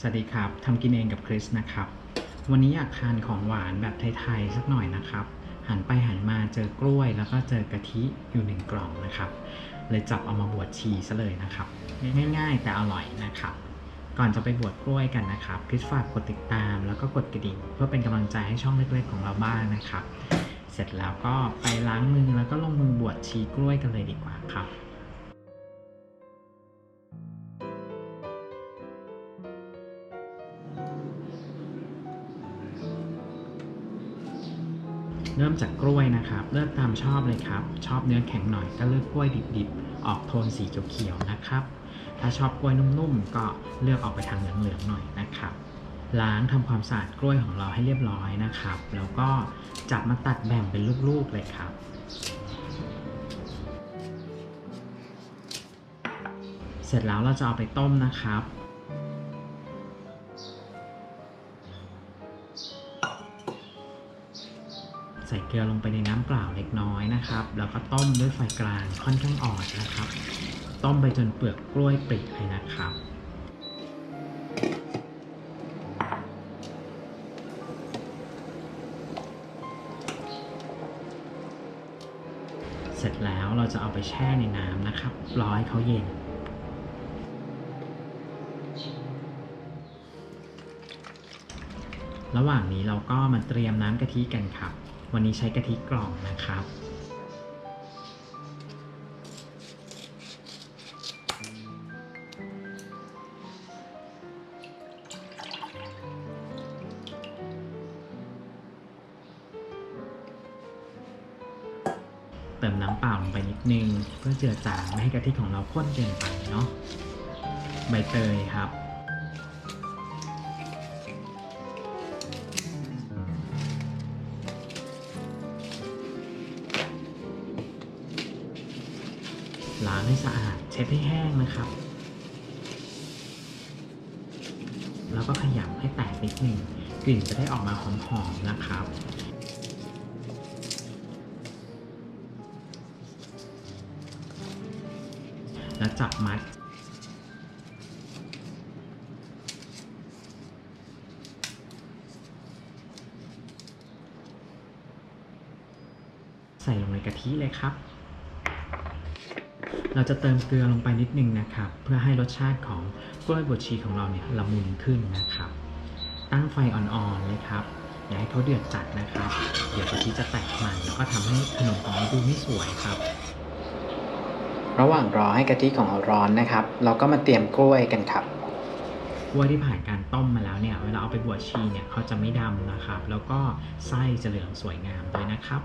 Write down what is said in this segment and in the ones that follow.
สวัสดีครับทำกินเองกับคริสนะครับ วันนี้อยากทานของหวานแบบไทยๆสักหน่อยนะครับ หันไปหันมาเจอกล้วยแล้วก็เจอกะทิอยู่หนึ่งกล่องนะครับ เลยจับเอามาบวชชีซะเลยนะครับ ง่ายๆ แต่อร่อยนะครับ ก่อนจะไปบวชกล้วยกันนะครับคริสฝากกดติดตามแล้วก็กดกระดิ่งเพื่อเป็นกำลังใจให้ช่องเล็กๆของเราบ้างนะครับ เสร็จแล้วก็ไปล้างมือแล้วก็ลงมือบวชชีกล้วยกันเลยดีกว่าครับ เริ่มจากกล้วยนะครับ เลือกตามชอบเลยครับ ชอบเนื้อแข็งหน่อยก็เลือกกล้วยดิบๆ ออกโทนสีเขียวๆนะครับ ถ้าชอบกล้วยนุ่มๆ ก็เลือกออกไปทางเหลืองๆหน่อยนะครับ ล้างทำความสะอาดกล้วยของเราให้เรียบร้อยนะครับ แล้วก็จับมาตัดแบ่งเป็นลูกๆเลยครับเสร็จแล้วเราจะเอาไปต้มนะครับ ใส่เกลือลงไปในน้ำเปล่าเล็กน้อยนะครับ แล้วก็ต้มด้วยไฟกลางค่อนข้างอ่อนนะครับ ต้มไปจนเปลือกกล้วยปริเลยนะครับเสร็จแล้วเราจะเอาไปแช่ในน้ำนะครับ รอให้เขาเย็น ระหว่างนี้เราก็มาเตรียมน้ำกะทิกันครับ วันนี้ใช้กะทิกล่องนะครับ เติมน้ำเปล่าลงไปนิดนึง เพื่อเจือจางไม่ให้กะทิของเราข้นเกินไปเนาะใบเตยครับางให้สะอาด เช็ดให้แห้งนะครับ แล้วก็ขยำให้แตกนิดหนึ่งกลิ่นจะได้ออกมาหอมๆนะครับแล้วจับมัด ใส่ลงในกะทิเลยครับ เราจะเติมเกลือลงไปนิดนึงนะครับ เพื่อให้รสชาติของกล้วยบวชชีของเราเนี่ยละมุนขึ้นนะครับ ตั้งไฟอ่อนๆเลยครับอย่าให้เขาเดือดจัดนะครับ เดี๋ยวกะทิจะแตกมันแล้วก็ทำให้ขนมของเราดูไม่สวยครับ ระหว่างรอให้กะทิของเราร้อนนะครับ เราก็มาเตรียมกล้วยกันครับกล้วยที่ผ่านการต้มมาแล้วเนี่ย เวลาเอาไปบวชชีเนี่ยเขาจะไม่ดำนะครับ แล้วก็ไส้จะเหลืองสวยงามด้วยนะครับ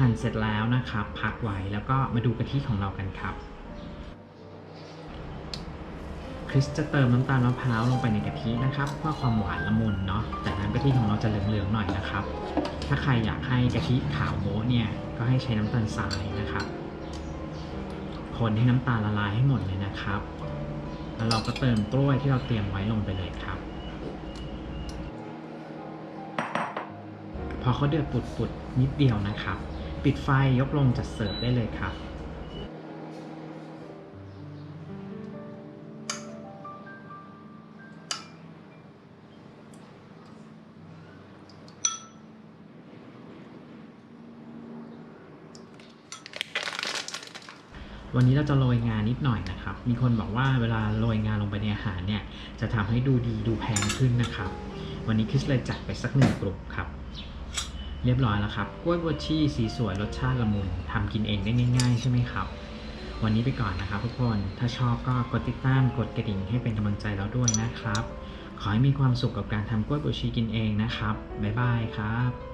หั่นเสร็จแล้วนะครับ พักไว้แล้วก็มาดูกะทิของเรากันครับ คริสจะเติมน้ำตาลมะพร้าวลงไปในกะทินะครับเพื่อความหวานละมุนเนาะแต่น้ำกะทิของเราจะเหลืองๆหน่อยนะครับ ถ้าใครอยากให้กะทิขาวโม้เนี่ยก็ให้ใช้น้ำตาลทรายนะครับ คนให้น้ำตาลละลายให้หมดเลยนะครับ แล้วเราก็เติมกล้วยที่เราเตรียมไว้ลงไปเลยครับพอเขาเดือดปุดๆนิดเดียวนะครับ ปิดไฟยกลงจัดเสิร์ฟได้เลยครับวันนี้เราจะโรยงานนิดหน่อยนะครับ มีคนบอกว่าเวลาโรยงานลงไปในอาหารเนี่ย จะทำให้ดูดีดูแพงขึ้นนะครับ วันนี้คริสเลยจัดไปสักหนึ่งกลุ่มครับ เรียบร้อยแล้วครับกล้วยบวชชีสีสวยรสชาติละมุนทำกินเองได้ง่ายๆใช่ไหมครับ วันนี้ไปก่อนนะครับทุกคนถ้าชอบก็กดติดตามกดกระดิ่งให้เป็นกำลังใจเราด้วยนะครับ ขอให้มีความสุขกับการทำกล้วยบวชชีกินเองนะครับบ๊ายบายครับ